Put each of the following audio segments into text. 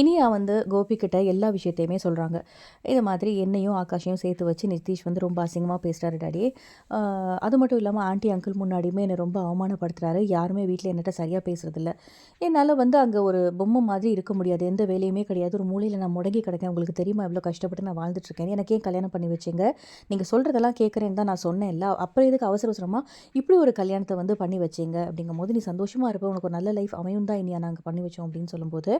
இனியா வந்து கோபிக்கிட்ட எல்லா விஷயத்தையுமே சொல்கிறாங்க இது மாதிரி என்னையும் ஆகாஷையும் சேர்த்து வச்சு நிதிஷ் வந்து ரொம்ப அசிங்கமாக பேசுகிறாரு டாடி. அது மட்டும் இல்லாமல் ஆண்டி அங்கிள் முன்னாடியுமே என்னை ரொம்ப அவமானப்படுத்துகிறாரு யாருமே வீட்டில் என்கிட்ட சரியாக பேசுகிறதில்ல என்னால் வந்து அங்கே ஒரு பொம்மை மாதிரி இருக்க முடியாது. எந்த வேலையுமே கிடையாது. ஒரு மூலையில் நான் முடங்கி கிடக்கேன். உங்களுக்கு தெரியுமா? எவ்வளோ கஷ்டப்பட்டு நான் வாழ்ந்துட்டுருக்கேன் எனக்கு ஏன் கல்யாணம் பண்ணி வச்சிங்க? நீங்கள் சொல்கிறதெல்லாம் கேட்குறேன்னு தான் நான் சொன்னேன் இல்லை அப்புறம் எதுக்கு அவசர அவசரமாக இப்படி ஒரு கல்யாணத்தை வந்து பண்ணி வச்சிங்க? அப்படிங்கும் போது நீ சந்தோஷமாக இருப்ப. உனக்கு ஒரு நல்ல லைஃப் அமையும் தான் இனியா நாங்கள் பண்ணி வச்சோம் அப்படின்னு சொல்லும்போது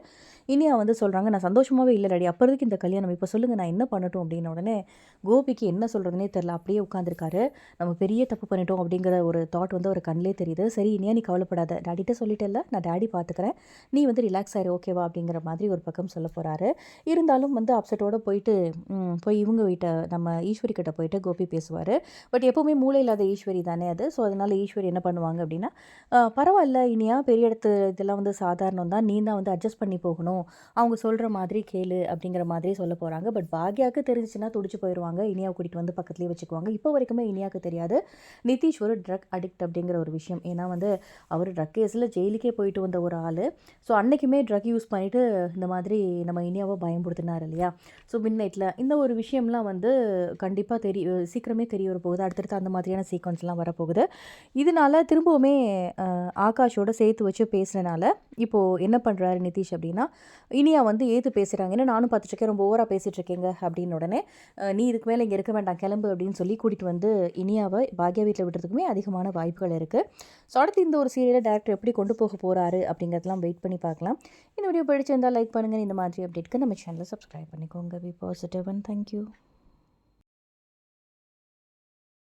இனியா வந்து வந்து சொல்கிறாங்க நான் சந்தோஷமாகவே இல்லை ரெடி அப்புறதுக்கு இந்த கல்யாணம். இப்போ சொல்லுங்கள் நான் என்ன பண்ணட்டும்? அப்படின்ன உடனே கோபிக்கு என்ன சொல்கிறதுனே தெரில. அப்படியே உட்காந்துருக்காரு நம்ம பெரிய தப்பு பண்ணிட்டோம். அப்படிங்கிற ஒரு தாட் வந்து அவர் கண்ணிலே தெரியுது. சரி இனியா நீ கவலைப்படாத. டேடிட்ட சொல்லிட்டேல நான் டாடி பார்த்துக்கிறேன் நீ வந்து ரிலாக்ஸ் ஆயிரு. ஓகேவா அப்படிங்கிற மாதிரி ஒரு பக்கம் சொல்ல போகிறாரு இருந்தாலும் வந்து அப்செட்டோடு போயிட்டு போய் இவங்க வீட்டை நம்ம ஈஸ்வரி கிட்ட போயிட்டு கோபி பேசுவார். பட் எப்போவுமே மூளை இல்லாத ஈஸ்வரி தானே அது. ஸோ அதனால் ஈஸ்வரி என்ன பண்ணுவாங்க அப்படின்னா பரவாயில்ல இனியா பெரிய இடத்து இதெல்லாம் வந்து சாதாரணம் தான் நீ தான் வந்து அட்ஜஸ்ட் பண்ணி போகணும். அவங்க சொல்கிற மாதிரி கேளு அப்படிங்கிற மாதிரி சொல்ல போகிறாங்க பட் பாக்யாவுக்கு தெரிஞ்சுச்சுன்னா துடிச்சு போயிடுவாங்க இனியாவை கூட்டிகிட்டு வந்து பக்கத்துலேயே வச்சுக்குவாங்க. இப்போ வரைக்குமே இனியாவுக்கு தெரியாது. நிதிஷ் ஒரு ட்ரக் அடிக்ட் அப்படிங்கிற ஒரு விஷயம். ஏன்னா வந்து அவர் ட்ரக் கேஸில் ஜெயிலுக்கே போயிட்டு வந்த ஒரு ஆள். ஸோ அன்னைக்குமே ட்ரக் யூஸ் பண்ணிவிட்டு இந்த மாதிரி நம்ம இனியாவை பயன்படுத்தினார் இல்லையா? ஸோ மின் நைட்டில் இந்த ஒரு விஷயம்லாம் வந்து கண்டிப்பாக தெரிய சீக்கிரமே தெரிய வர போகுது. அடுத்தடுத்து அந்த மாதிரியான சீக்வன்ஸ்லாம் வரப்போகுது. இதனால திரும்பவுமே ஆகாஷோட சேர்த்து வச்சு பேசுனனால இப்போது என்ன பண்ணுறாரு நிதிஷ் அப்படின்னா இனியா வந்து ஏற்று பேசுகிறாங்க ஏன்னா நானும் பார்த்துட்ருக்கேன் ரொம்ப ஓவராக பேசிகிட்டு இருக்கேங்க அப்படின்னு உடனே நீ இதுக்கு மேலே இங்கே இருக்க வேண்டாம். கிளம்பு. அப்படின்னு சொல்லி கூட்டிகிட்டு வந்து இனியாவை பாக்யா வீட்டில் விடுறதுக்குமே அதிகமான வாய்ப்புகள் இருக்குது ஸோ அடுத்து இந்த ஒரு சீரியலை டேரக்டர் எப்படி கொண்டு போக போகிறாரு அப்படிங்கிறதெல்லாம் வெயிட் பண்ணி பார்க்கலாம். இந்த வீடியோ பிடிச்சிருந்தால் லைக் பண்ணுங்கள் இந்த மாதிரி அப்டேட்க்கு நம்ம சேனலை சப்ஸ்கிரைப் பண்ணிக்கோங்க. We positive and thank you